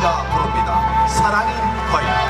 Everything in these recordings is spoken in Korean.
씨가 부릅니다. 사랑이 거야.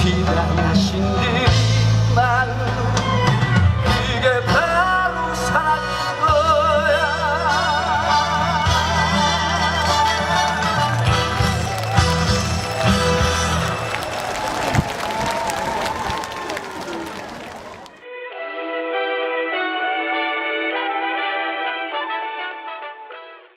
비단하신대.